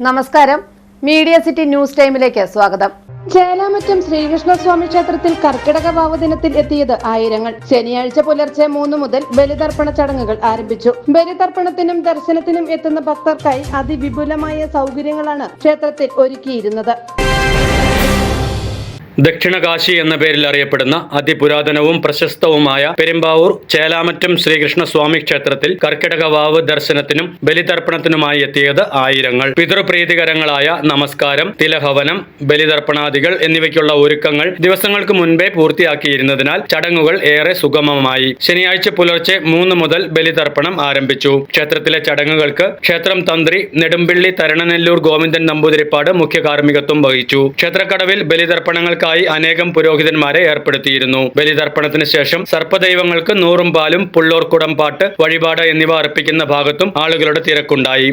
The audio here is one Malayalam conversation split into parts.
നമസ്കാരം. മീഡിയ സിറ്റി ന്യൂസ് ടൈമിലേക്ക് സ്വാഗതം. ചേലാമറ്റം ശ്രീകൃഷ്ണസ്വാമി ക്ഷേത്രത്തിൽ കർക്കിടക ഭാവദിനത്തിൽ എത്തിയത് ആയിരങ്ങൾ. ശനിയാഴ്ച പുലർച്ചെ മൂന്ന് മുതൽ ബലിതർപ്പണ ചടങ്ങുകൾ ആരംഭിച്ചു. ബലിതർപ്പണത്തിനും ദർശനത്തിനും എത്തുന്ന ഭക്തർക്കായി അതിവിപുലമായ സൗകര്യങ്ങളാണ് ക്ഷേത്രത്തിൽ ഒരുക്കിയിരുന്നത്. ദക്ഷിണകാശി എന്ന പേരിൽ അറിയപ്പെടുന്ന അതിപുരാതനവും പ്രശസ്തവുമായ പെരുമ്പാവൂർ ചേലാമറ്റം ശ്രീകൃഷ്ണസ്വാമി ക്ഷേത്രത്തിൽ കർക്കിടക വാവ് ദർശനത്തിനും ബലിതർപ്പണത്തിനുമായി എത്തിയത് ആയിരങ്ങൾ. പിതൃപ്രീതികരങ്ങളായ നമസ്കാരം തിലഹവനം ബലിതർപ്പണാദികൾ എന്നിവയ്ക്കുള്ള ഒരുക്കങ്ങൾ ദിവസങ്ങൾക്ക് മുൻപേ പൂർത്തിയാക്കിയിരുന്നതിനാൽ ചടങ്ങുകൾ ഏറെ സുഗമമായി. ശനിയാഴ്ച പുലർച്ചെ മൂന്ന് മുതൽ ബലിതർപ്പണം ആരംഭിച്ചു. ക്ഷേത്രത്തിലെ ചടങ്ങുകൾക്ക് ക്ഷേത്രം തന്ത്രി നെടുമ്പിള്ളി തരണനെല്ലൂർ ഗോവിന്ദൻ നമ്പൂതിരിപ്പാട് മുഖ്യ കാർമ്മികത്വം വഹിച്ചു. ക്ഷേത്രക്കടവിൽ ബലിതർപ്പണങ്ങൾക്കായി അനേകം പുരോഹിതന്മാരെ ഏർപ്പെടുത്തിയിരുന്നു. ബലിതർപ്പണത്തിന് ശേഷം സർപ്പദൈവങ്ങൾക്ക് നൂറും പാലും പുള്ളോർക്കുടം പാട്ട് വഴിപാട് എന്നിവ അർപ്പിക്കുന്ന ഭാഗത്തും ആളുകളുടെ തിരക്കുണ്ടായി.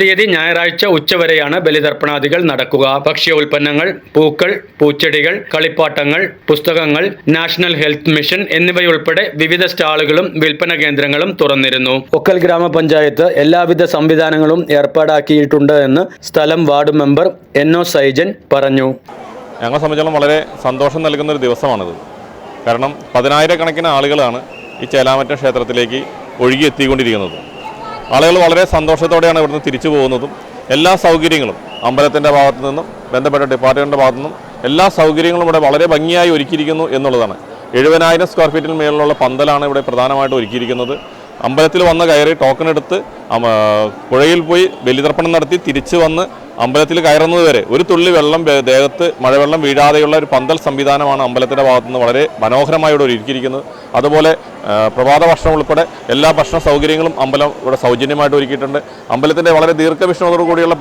തീയതി ഞായറാഴ്ച ഉച്ചവരെയാണ് ബലിതർപ്പണാദികൾ നടക്കുക. ഭക്ഷ്യ ഉൽപ്പന്നങ്ങൾ പൂക്കൾ പൂച്ചെടികൾ കളിപ്പാട്ടങ്ങൾ പുസ്തകങ്ങൾ നാഷണൽ ഹെൽത്ത് മിഷൻ എന്നിവയുൾപ്പെടെ വിവിധ സ്റ്റാളുകളും വിൽപ്പന കേന്ദ്രങ്ങളും തുറന്നിരുന്നു. ഒക്കൽ ഗ്രാമപഞ്ചായത്ത് എല്ലാവിധ സംവിധാനങ്ങളും ഏർപ്പാടാക്കിയിട്ടുണ്ട് എന്ന് സ്ഥലം ward member N O Saijan പറഞ്ഞു. ഞങ്ങളെ സംബന്ധിച്ചോളം വളരെ സന്തോഷം നൽകുന്ന ഒരു ദിവസമാണിത്. കാരണം പതിനായിരക്കണക്കിന് ആളുകളാണ് ഈ ചേലാമറ്റ ക്ഷേത്രത്തിലേക്ക് ഒഴുകി എത്തിക്കൊണ്ടിരിക്കുന്നത് ആളുകൾ വളരെ സന്തോഷത്തോടെയാണ് ഇവിടുന്ന് തിരിച്ചു പോകുന്നതും എല്ലാ സൗകര്യങ്ങളും അമ്പലത്തിന്റെ ഭാഗത്തു നിന്നും ബന്ധപ്പെട്ട ഡിപ്പാർട്ട്മെന്റിന്റെ ഭാഗത്തു നിന്നും എല്ലാ സൗകര്യങ്ങളും ഇവിടെ വളരെ ഭംഗിയായി ഒരുക്കിയിരിക്കുന്നു എന്നുള്ളതാണ്. എഴുപതിനായിരം സ്ക്വയർ ഫീറ്റിന് മേളിലുള്ള പന്തലാണ് ഇവിടെ പ്രധാനമായിട്ട് ഒരുക്കിയിരിക്കുന്നത്. അമ്പലത്തിൽ വന്ന് കയറി ടോക്കൺ എടുത്ത് പുഴയിൽ പോയി ബലിതർപ്പണം നടത്തി തിരിച്ചു വന്ന് അമ്പലത്തിൽ കയറുന്നത് വരെ. ഒരു തുള്ളി വെള്ളം ദേഹത്ത് മഴവെള്ളം വീഴാതെയുള്ള ഒരു പന്തൽ സംവിധാനമാണ് അമ്പലത്തിന്റെ ഭാഗത്തുനിന്ന് വളരെ മനോഹരമായി ഇവിടെ ഒരുക്കിയിരിക്കുന്നത്. അതുപോലെ പ്രഭാത ഭക്ഷണം ഉൾപ്പെടെ എല്ലാ ഭക്ഷണ സൗകര്യങ്ങളും അമ്പലം ഇവിടെ സൗജന്യമായിട്ട് ഒരുക്കിയിട്ടുണ്ട്. അമ്പലത്തിന്റെ വളരെ ദീർഘവീക്ഷണത്തോടു കൂടിയുള്ള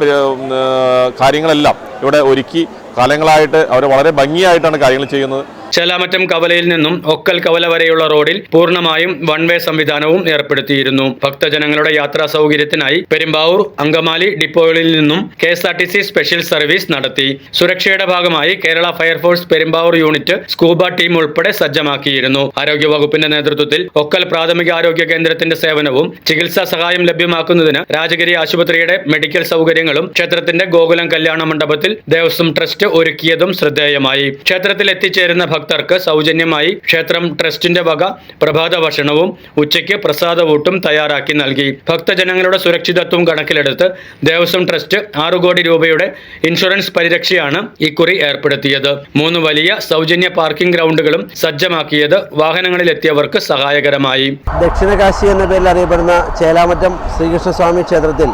കാര്യങ്ങളെല്ലാം ഇവിടെ ഒരുക്കി കാലങ്ങളായിട്ട് അവർ വളരെ ഭംഗിയായിട്ടാണ് കാര്യങ്ങൾ ചെയ്യുന്നത്. ചേലാമറ്റം കവലയിൽ നിന്നും ഒക്കൽ കവല വരെയുള്ള റോഡിൽ പൂർണമായും വൺ വേ സംവിധാനവും ഏർപ്പെടുത്തിയിരുന്നു. ഭക്തജനങ്ങളുടെ യാത്രാ സൗകര്യത്തിനായി പെരുമ്പാവൂർ അങ്കമാലി ഡിപ്പോകളിൽ നിന്നും K S R T C special service നടത്തി. സുരക്ഷയുടെ ഭാഗമായി Kerala fire force Perumbavoor unit scuba team ഉൾപ്പെടെ സജ്ജമാക്കിയിരുന്നു. ആരോഗ്യവകുപ്പിന്റെ നേതൃത്വത്തിൽ ഒക്കൽ പ്രാഥമിക ആരോഗ്യ കേന്ദ്രത്തിന്റെ സേവനവും ചികിത്സാ സഹായം ലഭ്യമാക്കുന്നതിന് രാജഗിരി ആശുപത്രിയുടെ മെഡിക്കൽ സൗകര്യങ്ങളും ക്ഷേത്രത്തിന്റെ ഗോകുലം കല്യാണ മണ്ഡപത്തിൽ ദേവസ്വം ട്രസ്റ്റ് ഒരുക്കിയതും ശ്രദ്ധേയമായി. ക്ഷേത്രത്തിൽ എത്തിച്ചേരുന്ന ഭക്തർക്ക് സൗജന്യമായി ക്ഷേത്രം ട്രസ്റ്റിന്റെ വക പ്രഭാത ഭക്ഷണവും ഉച്ചയ്ക്ക് പ്രസാദവൂട്ടും തയ്യാറാക്കി നൽകി. ഭക്തജനങ്ങളുടെ സുരക്ഷിതത്വം കണക്കിലെടുത്ത് ദേവസ്വം ട്രസ്റ്റ് ആറു കോടി രൂപയുടെ ഇൻഷുറൻസ് പരിരക്ഷയാണ് ഇക്കുറി ഏർപ്പെടുത്തിയത്. മൂന്ന് വലിയ സൗജന്യ പാർക്കിംഗ് ഗ്രൗണ്ടുകളും സജ്ജമാക്കിയത് വാഹനങ്ങളിലെത്തിയവർക്ക് സഹായകരമായി. ദക്ഷിണകാശി എന്ന പേരിൽ അറിയപ്പെടുന്ന ചേലാമറ്റം ശ്രീകൃഷ്ണസ്വാമി ക്ഷേത്രത്തിൽ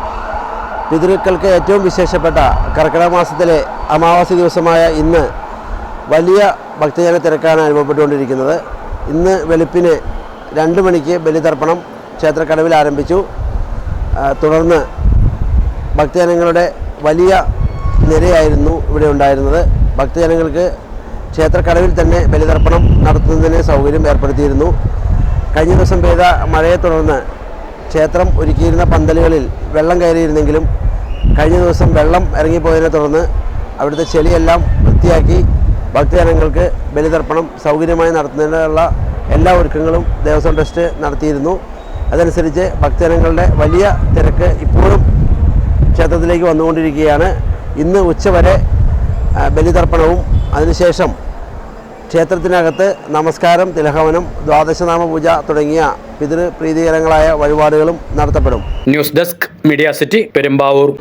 പിതൃക്കൾക്ക് ഏറ്റവും വിശേഷപ്പെട്ട കർക്കിടക മാസത്തിലെ അമാവാസി ദിവസമായ ഇന്ന് വലിയ ഭക്തജന തിരക്കാണ് അനുഭവപ്പെട്ടുകൊണ്ടിരിക്കുന്നത്. ഇന്ന് വെളുപ്പിന് രണ്ട് മണിക്ക് ബലിതർപ്പണം ക്ഷേത്രക്കടവിൽ ആരംഭിച്ചു. തുടർന്ന് ഭക്തജനങ്ങളുടെ വലിയ നിരയായിരുന്നു ഇവിടെ ഉണ്ടായിരുന്നത്. ഭക്തജനങ്ങൾക്ക് ക്ഷേത്രക്കടവിൽ തന്നെ ബലിതർപ്പണം നടത്തുന്നതിന് സൗകര്യം ഏർപ്പെടുത്തിയിരുന്നു. കഴിഞ്ഞ ദിവസം പെയ്ത മഴയെ തുടർന്ന് ക്ഷേത്രം ഒരുക്കിയിരുന്ന പന്തലുകളിൽ വെള്ളം കയറിയിരുന്നെങ്കിലും കഴിഞ്ഞ ദിവസം വെള്ളം ഇറങ്ങിപ്പോയതിനെ തുടർന്ന് അവിടുത്തെ ചെളിയെല്ലാം വൃത്തിയാക്കി ഭക്തജനങ്ങൾക്ക് ബലിതർപ്പണം സൗകര്യമായി നടത്തുന്നതിനുള്ള എല്ലാ ഒരുക്കങ്ങളും ദേവസ്വം ട്രസ്റ്റ് നടത്തിയിരുന്നു. അതനുസരിച്ച് ഭക്തജനങ്ങളുടെ വലിയ തിരക്ക് ഇപ്പോഴും ക്ഷേത്രത്തിലേക്ക് വന്നുകൊണ്ടിരിക്കുകയാണ്. ഇന്ന് ഉച്ചവരെ ബലിതർപ്പണവും അതിനുശേഷം ക്ഷേത്രത്തിനകത്ത് നമസ്കാരം തിലഹവനം ദ്വാദശനാമ പൂജ തുടങ്ങിയ പിതൃപ്രീതികരങ്ങളായ വഴിപാടുകളും നടത്തപ്പെടും. News desk media city Perumbavoor.